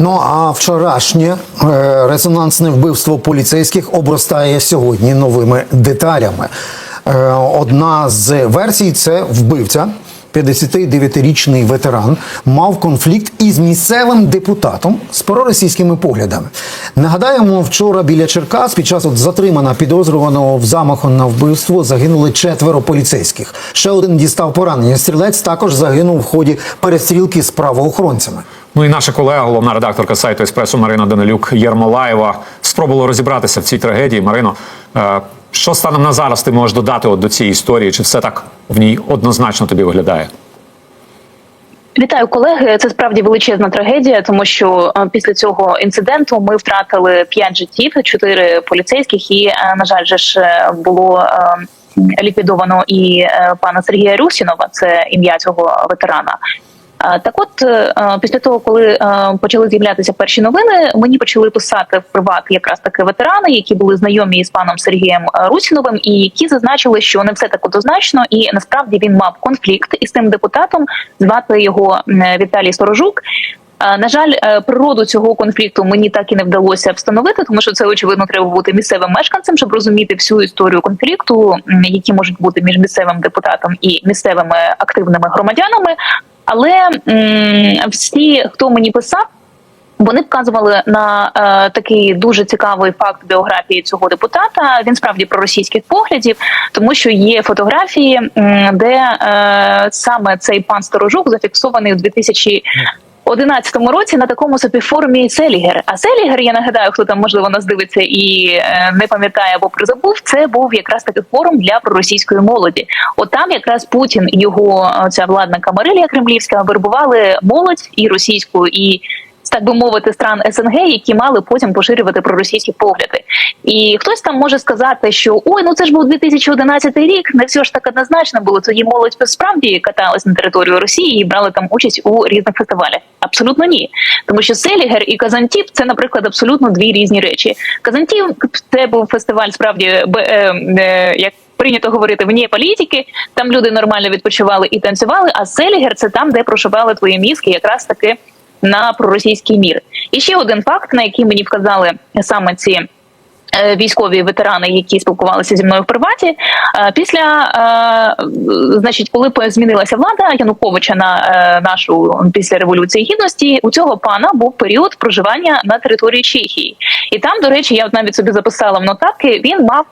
Ну а вчорашнє е, резонансне вбивство поліцейських обростає сьогодні новими деталями. Е, Одна з версій це вбивця. 59-річний ветеран мав конфлікт із місцевим депутатом з проросійськими поглядами. Нагадаємо, вчора біля Черкас під час от затримана підозрюваного в замаху на вбивство загинули четверо поліцейських. Ще один дістав поранення. Стрілець також загинув в ході перестрілки з правоохоронцями. Ну і наша колега, головна редакторка сайту Еспресо Марина Данилюк Єрмолаєва спробувала розібратися в цій трагедії. Марино, е, що станом на зараз ти можеш додати от до цієї історії? Чи все так в ній однозначно тобі виглядає? Вітаю, колеги. Це справді величезна трагедія, тому що е, після цього інциденту ми втратили п'ять життів, чотири поліцейських, і е, на жаль, же ж було е, ліквідовано і пана Сергія Русінова, це ім'я цього ветерана. Так, от е, після того, коли е, почали з'являтися перші новини, мені почали писати в приват якраз таки ветерани, які були знайомі із паном Сергієм е, Русіновим, і які зазначили, що не все так однозначно, і насправді він мав конфлікт із цим депутатом. Звати його Віталій Сторожук. На жаль, природу цього конфлікту мені так і не вдалося встановити, тому що це очевидно треба бути місцевим мешканцем, щоб розуміти всю історію конфлікту, які можуть бути між місцевим депутатом і місцевими активними громадянами. Але м, всі, хто мені писав. Вони вказували на е, такий дуже цікавий факт біографії цього депутата. Він справді про російських поглядів, тому що є фотографії, де е, саме цей пан Сторожук зафіксований у 2000 11 році на такому собі форумі Селігер. А Селігер, я нагадаю, хто там можливо нас дивиться і е, не пам'ятає або призабув. Це був якраз таки форум для проросійської молоді. От там якраз Путін його е, ця владна камарилія кремлівська вербували молодь і російську, і так би мовити, стран СНГ, які мали потім поширювати проросійські погляди. І хтось там може сказати, що ой, ну це ж був 2011 рік, не все ж так однозначно було. Тоді молодь справді каталась на територію Росії і брали там участь у різних фестивалях. Абсолютно ні, тому що Селігер і Казантіп це, наприклад, абсолютно дві різні речі. Казантіп це був фестиваль, справді б- е, е, як. Прийнято говорити вне політики, там люди нормально відпочивали і танцювали. А Селігер це там, де прошивали твої мізки, якраз таки на проросійський мір. І ще один факт, на який мені вказали саме ці. е, Військові ветерани, які спілкувалися зі мною в приваті, е, після е, значить, коли змінилася влада Януковича на нашу після революції гідності, у цього пана був період проживання на території Чехії, і там, до речі, я навіть собі записала в нотатки. Він мав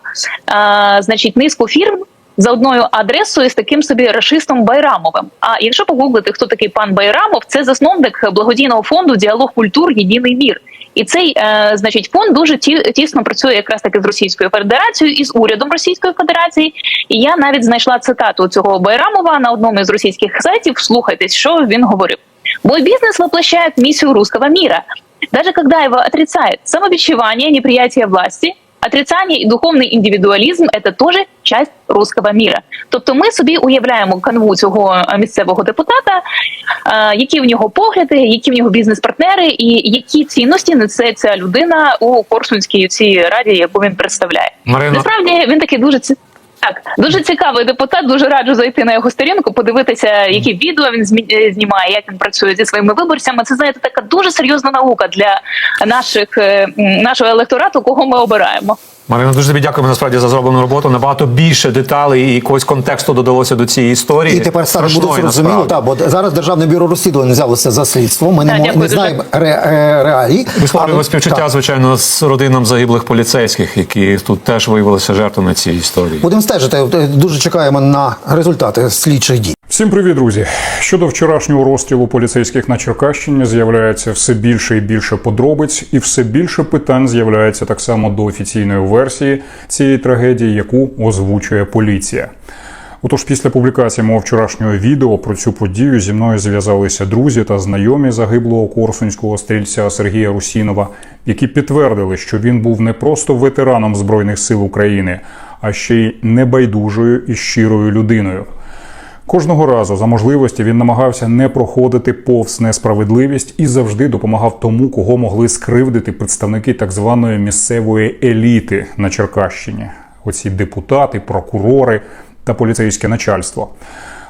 значить низку фірм за одною адресою з таким собі рашистом Байрамовим. А якщо погуглити, хто такий пан Байрамов, це засновник благодійного фонду Діалог культур Єдиний мір. І цей е, значить фонд дуже ті, тісно працює якраз таки з Російською Федерацією і з урядом Російської Федерації. І я навіть знайшла цитату цього Байрамова на одному із російських сайтів. Слухайтесь, що він говорив. Мой бизнес воплощает миссию русского мира. Даже когда его отрицает самобичевание, неприятие власти, отрицание и духовний індивідуалізм – це теж часть русского мира. Тобто ми собі уявляємо канву цього е, місцевого депутата, е, які в нього погляди, які в нього бізнес-партнери, і які цінності несе ця людина у Корсунській цій раді, яку він представляє. Марина. Насправді він такий дуже так, дуже цікавий депутат. Дуже раджу зайти на його сторінку, подивитися, які відео він е, знімає, як він працює зі своїми виборцями. Це знаєте, така дуже серйозна наука для наших е, нашого електорату, кого ми обираємо. Марина, дуже тобі дякуємо насправді за зроблену роботу. Набагато більше деталей і якогось контексту додалося до цієї історії. І тепер стане буде зрозуміло, та бо зараз державне бюро розслідувань взялося за слідство. Ми не, не знаємо ре, е, реалій. Висловлюємо співчуття, так. звичайно, з родинам загиблих поліцейських, які тут теж виявилися жертвами цієї історії. Будемо стежити. Дуже чекаємо на результати слідчих дій. Всім привіт, друзі! Щодо вчорашнього розстрілу поліцейських на Черкащині з'являється все більше і більше подробиць, і все більше питань з'являється так само до офіційної версії цієї трагедії, яку озвучує поліція. Отож, після публікації мого вчорашнього відео про цю подію зі мною зв'язалися друзі та знайомі загиблого корсунського стрільця Сергія Русінова, які підтвердили, що він був не просто ветераном Збройних сил України, а ще й небайдужою і щирою людиною. Кожного разу за можливості він намагався не проходити повз несправедливість і завжди допомагав тому, кого могли скривдити представники так званої місцевої еліти на Черкащині. Оці депутати, прокурори та поліцейське начальство.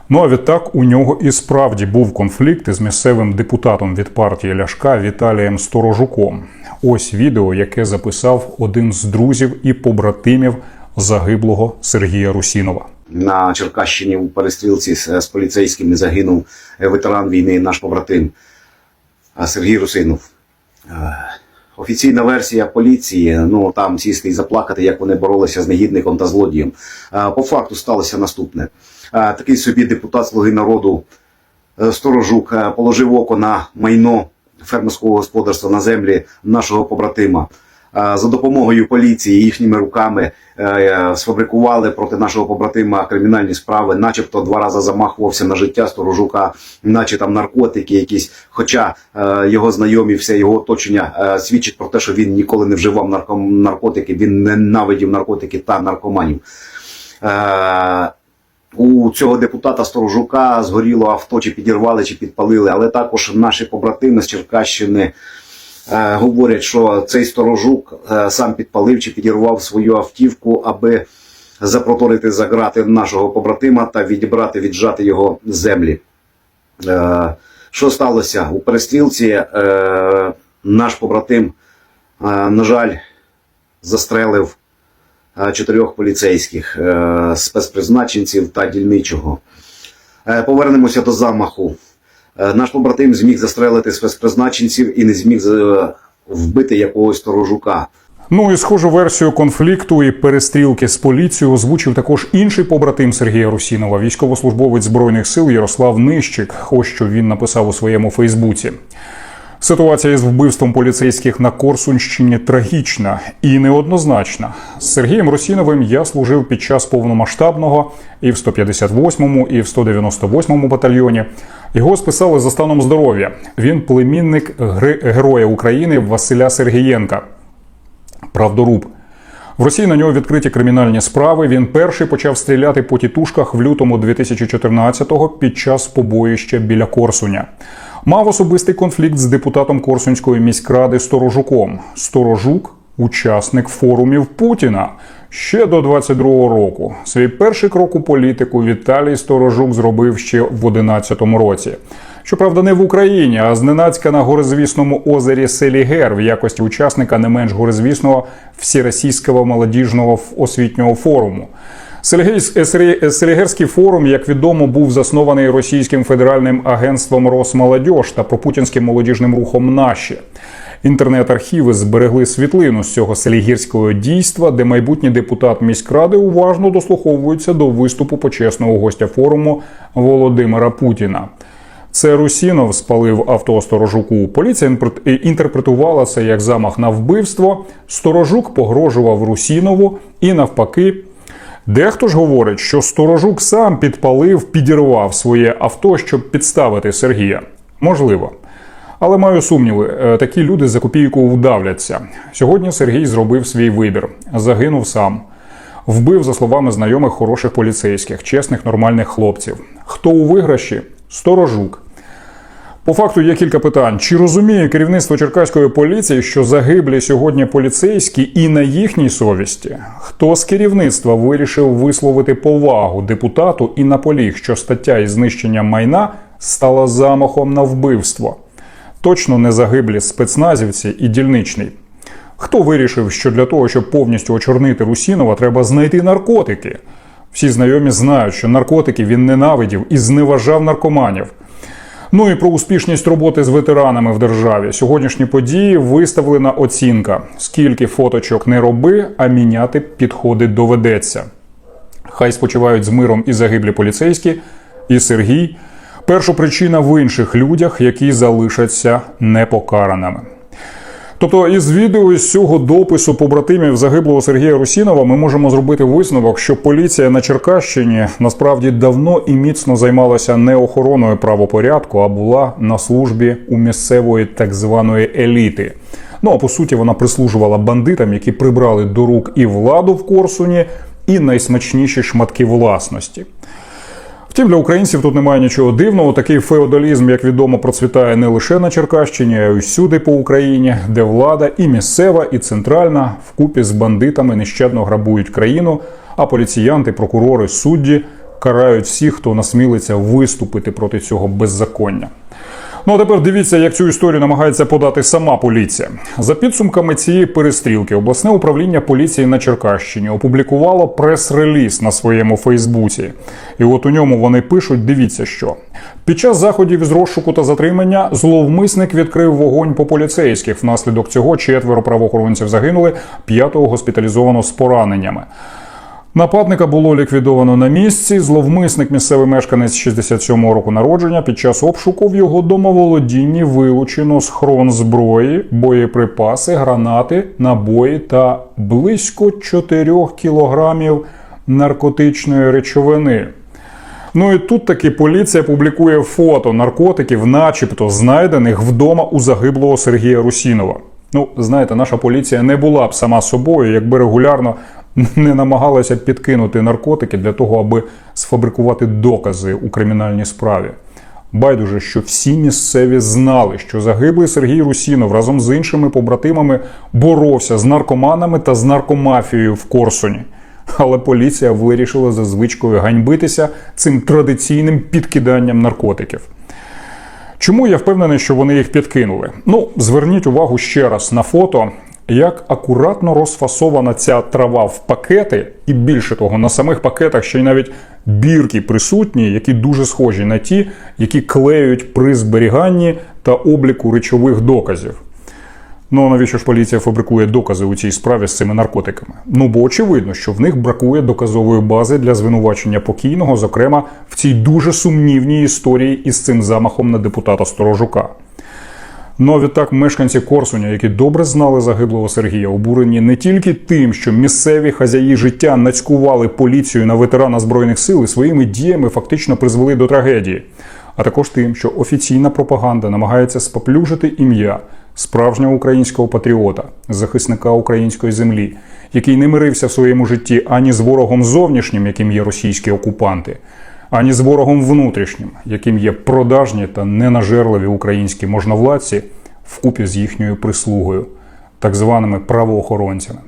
Ну а відтак у нього і справді був конфлікт із місцевим депутатом від партії Ляшка Віталієм Сторожуком. Ось відео, яке записав один з друзів і побратимів загиблого Сергія Русінова. На Черкащині у перестрілці з, поліцейськими загинув е, ветеран війни, наш побратим е, Сергій Русинов. Е, Офіційна версія поліції, ну там сісти і заплакати, як вони боролися з негідником та злодієм. По факту сталося наступне. Такий собі депутат Слуги народу Сторожук положив око на майно фермерського господарства на землі нашого побратима. За допомогою поліції їхніми руками е, сфабрикували проти нашого побратима кримінальні справи, начебто два рази замахувався на життя Сторожука, наче там наркотики якісь. Хоча е, його знайомі, все його оточення е, свідчить про те, що він ніколи не вживав наркотики, він ненавидів наркотики та наркоманів. У цього депутата Сторожука згоріло авто, чи підірвали, чи підпалили, але також наші побратими з Черкащини говорять, що цей сторожук е, сам підпалив чи підірвав свою автівку, аби запроторити за грати нашого побратима та відібрати, віджати його землі. Е, що сталося у перестрілці? Е, наш побратим, е, на жаль, застрелив е, чотирьох поліцейських е, спецпризначенців та дільничого. Е, Повернемося до замаху. Е, Наш побратим зміг застрелити спецпризначенців і не зміг е, вбити якогось сторожука. Ну і схожу версію конфлікту і перестрілки з поліцією озвучив також інший побратим Сергія Русінова, військовослужбовець збройних сил Ярослав Нищик. Ось що він написав у своєму Фейсбуці. Ситуація із вбивством поліцейських на Корсунщині трагічна і неоднозначна. З Сергієм Русіновим я служив під час повномасштабного і в 158-му, і в 198-му батальйоні. Його списали за станом здоров'я. Він племінник Героя України Василя Сергієнка. Правдоруб. В Росії на нього відкриті кримінальні справи. Він перший почав стріляти по тітушках в лютому 2014-го під час побоїща біля Корсуня. Мав особистий конфлікт з депутатом Корсунської міськради Сторожуком. Сторожук учасник форумів Путіна. Ще до 22-го року свій перший крок у політику Віталій Сторожук зробив ще в 11-му році. Щоправда, не в Україні, а зненацька на горизвісному озері Селігер в якості учасника не менш горизвісного Всеросійського молодіжного освітнього форуму. Селігерський форум, як відомо, був заснований російським федеральним агентством Росмолодіж та пропутінським молодіжним рухом «Наші». Інтернет-архіви зберегли світлину з цього селігірського дійства, де майбутній депутат міськради уважно дослуховується до виступу почесного гостя форуму Володимира Путіна. Це Русінов спалив авто сторожуку. Поліція інтерпретувала це як замах на вбивство. Сторожук погрожував Русінову і навпаки. Дехто ж говорить, що сторожук сам підпалив, підірвав своє авто, щоб підставити Сергія. Можливо. Але маю сумніви, е, такі люди за копійку вдавляться. Сьогодні Сергій зробив свій вибір, загинув сам. Вбив, за словами знайомих, хороших поліцейських, чесних, нормальних хлопців. Хто у виграші? Сторожук. По факту є кілька питань. Чи розуміє керівництво Черкаської поліції, що загиблі сьогодні поліцейські і на їхній совісті? Хто з керівництва вирішив висловити повагу депутату і наполіг, що стаття із знищенням майна стала замахом на вбивство? Точно не загиблі спецназівці і дільничний. Хто вирішив, що для того, щоб повністю очорнити Русінова, треба знайти наркотики? Всі знайомі знають, що наркотики він ненавидів і зневажав наркоманів. Ну і про успішність роботи з ветеранами в державі. Сьогоднішні події виставлена оцінка: скільки фоточок не роби, а міняти підходи доведеться. Хай спочивають з миром і загиблі поліцейські, і Сергій. Перша причина в інших людях, які залишаться непокараними. Тобто, із відео із цього допису побратимів загиблого Сергія Русінова ми можемо зробити висновок, що поліція на Черкащині насправді давно і міцно займалася не охороною правопорядку, а була на службі у місцевої так званої еліти. Ну а по суті, вона прислужувала бандитам, які прибрали до рук і владу в Корсуні, і найсмачніші шматки власності. Втім, для українців тут немає нічого дивного. Такий феодалізм, як відомо, процвітає не лише на Черкащині, а й усюди по Україні, де влада і місцева, і центральна вкупі з бандитами нещадно грабують країну, а поліціянти, прокурори, судді карають всіх, хто насмілиться виступити проти цього беззаконня. Ну а тепер дивіться, як цю історію намагається подати сама поліція. За підсумками цієї перестрілки, обласне управління поліції на Черкащині опублікувало прес-реліз на своєму Фейсбуці. І от у ньому вони пишуть: дивіться, що під час заходів із розшуку та затримання зловмисник відкрив вогонь по поліцейських. Внаслідок цього четверо правоохоронців загинули, п'ятого госпіталізовано з пораненнями. Нападника було ліквідовано на місці. Зловмисник, місцевий мешканець 67-го року народження. Під час обшуку в його домоволодінні вилучено схрон зброї, боєприпаси, гранати, набої та близько 4 кілограмів наркотичної речовини. Ну і тут таки поліція публікує фото наркотиків, начебто знайдених вдома у загиблого Сергія Русінова. Ну, знаєте, наша поліція не була б сама собою, якби регулярно не намагалася підкинути наркотики для того, аби сфабрикувати докази у кримінальній справі. Байдуже, що всі місцеві знали, що загиблий Сергій Русінов разом з іншими побратимами боровся з наркоманами та з наркомафією в Корсуні. Але поліція вирішила за звичкою ганьбитися цим традиційним підкиданням наркотиків. Чому я впевнений, що вони їх підкинули? Ну, зверніть увагу ще раз на фото, як акуратно розфасована ця трава в пакети, і більше того, на самих пакетах ще й навіть бірки присутні, які дуже схожі на ті, які клеють при зберіганні та обліку речових доказів. Ну навіщо ж поліція фабрикує докази у цій справі з цими наркотиками? Ну бо очевидно, що в них бракує доказової бази для звинувачення покійного, зокрема в цій дуже сумнівній історії із цим замахом на депутата Сторожука. Ну а відтак мешканці Корсуня, які добре знали загиблого Сергія, обурені не тільки тим, що місцеві хазяї життя нацькували поліцію на ветерана збройних сил і своїми діями фактично призвели до трагедії, а також тим, що офіційна пропаганда намагається споплюжити ім'я справжнього українського патріота, захисника української землі, який не мирився в своєму житті ані з ворогом зовнішнім, яким є російські окупанти, ані з ворогом внутрішнім, яким є продажні та ненажерливі українські можновладці вкупі з їхньою прислугою, так званими правоохоронцями.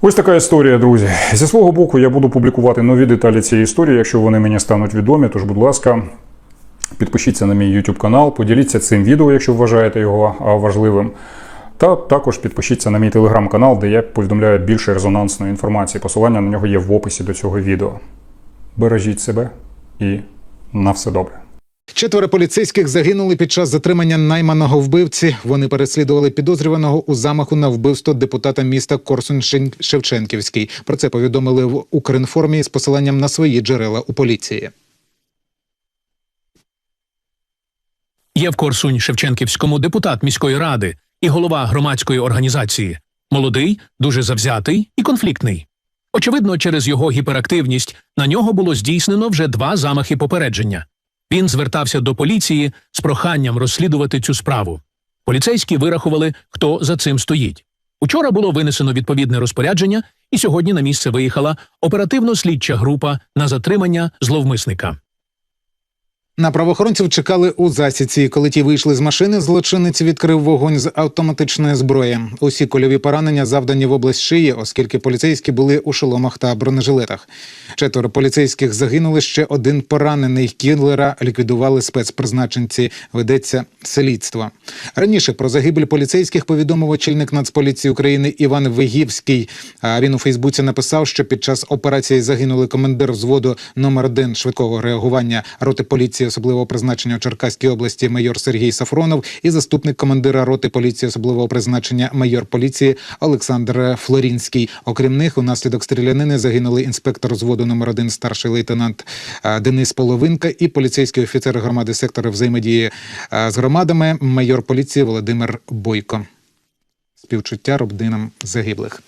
Ось така історія, друзі. Зі свого боку, я буду публікувати нові деталі цієї історії, якщо вони мені стануть відомі. Тож, будь ласка, підпишіться на мій YouTube канал, поділіться цим відео, якщо вважаєте його важливим. Та також підпишіться на мій телеграм-канал, де я повідомляю більше резонансної інформації. Посилання на нього є в описі до цього відео. Бережіть себе і на все добре. Четверо поліцейських загинули під час затримання найманого вбивці. Вони переслідували підозрюваного у замаху на вбивство депутата міста Корсунь Шевченківський. Про це повідомили в Укрінформі з посиланням на свої джерела у поліції. Є в Корсунь Шевченківському депутат міської ради і голова громадської організації. Молодий, дуже завзятий і конфліктний. Очевидно, через його гіперактивність на нього було здійснено вже два замахи попередження. Він звертався до поліції з проханням розслідувати цю справу. Поліцейські вирахували, хто за цим стоїть. Учора було винесено відповідне розпорядження, і сьогодні на місце виїхала оперативно-слідча група на затримання зловмисника. На правоохоронців чекали у засідці. Коли ті вийшли з машини, злочинець відкрив вогонь з автоматичної зброї. Усі кольові поранення завдані в область шиї, оскільки поліцейські були у шоломах та бронежилетах. Четверо поліцейських загинули. Ще один поранений кіллера ліквідували спецпризначенці. Ведеться слідство. Раніше про загибель поліцейських повідомив очільник Нацполіції України Іван Вигівський. А він у Фейсбуці написав, що під час операції загинули командир взводу номер 1 швидкого реагування роти поліції особливого призначення у Черкаській області майор Сергій Сафронов і заступник командира роти поліції особливого призначення майор поліції Олександр Флорінський. Окрім них, унаслідок стрілянини загинули інспектор взводу номер 1 старший лейтенант Денис Половинка і поліцейський офіцер громади сектора взаємодії з громадами майор поліції Володимир Бойко. Співчуття родинам загиблих.